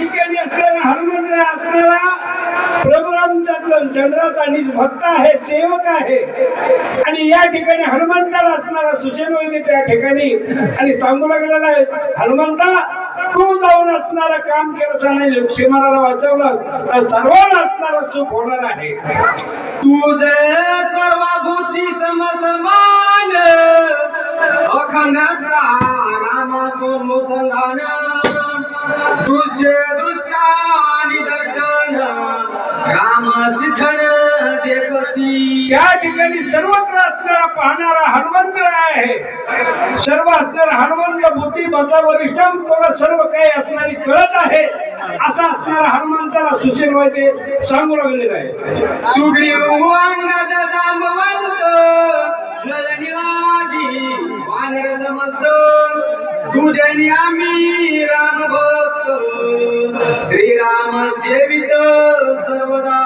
ठिकाणी असलेला हनुमंत असणारा प्रभू चंद्राचा निज भक्त आहे सेवक आहे. आणि या ठिकाणी हनुमंताला असणारा सुशेन वैद्य त्या ठिकाणी. आणि सांगू लागलेला आहे हनुमंता तू जाऊन असणारं काम केलं नाही लक्ष्मणाला वाचवलं तर सर्वांना असणारा सुख होणार आहे. तुझे बुद्धी समसमान अखंड राम देखसी। या ठिकाणी सर्वत्र असणारा पाहणारा हनुमंत आहे. सर्व असणारा हनुमंत बुद्धी बता वरिष्ठम तुला सर्व काही असणारी कळत आहे असा असणारा हनुमंताला सुशील वैद्य सांगू लागलेला आहे. सुग्रीव अंगद जांबवंत नळनिवाजी वानर समस्त तुझ्यानी आम्ही राम भक्त. श्रीराम सेवित सर्वदा.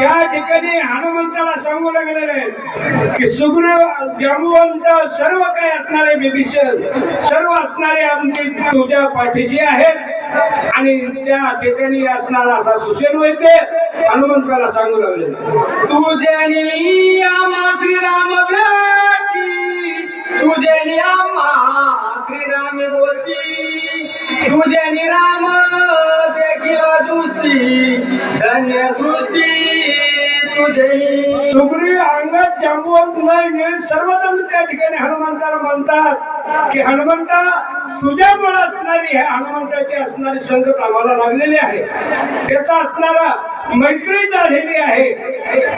त्या ठिकाणी हनुमंताला सांगू लागलेले आहे की सुग्रीव जांबुवंत सर्व काही असणारे विभीषण सर्व असणारे आमची तुझ्या पाठीशी आहेत. आणि त्या ठिकाणी असणारा असा सुशेन वैद्य हनुमंताला सांगू लागलेला आहे. तुझ्यानी आम्हा श्रीराम तुझ्यानी आम्हा श्रीराम गोष्टी. तुझ्यानी राम देखील दृष्टी धन्य सृष्टी तुझे सुग्री अंगद जांबुवंत नाही सर्वजण त्या ठिकाणी हनुमंताला म्हणतात की हनुमंता तुझ्यामुळे असणारी हे हनुमंताची असणारी संगत आम्हाला लागलेली आहे. त्याचा असणारा मैत्री झालेली आहे.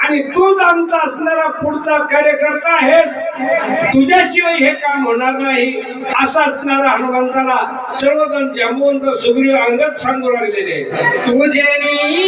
आणि तूच आमचा असणारा पुढचा कार्यकर्ता आहेस. तुझ्याशिवाय हे काम होणार नाही. असा असणारा हनुमंताला सर्वजण जांबुवंत सुग्रीव अंगत सांगू लागलेले. आहे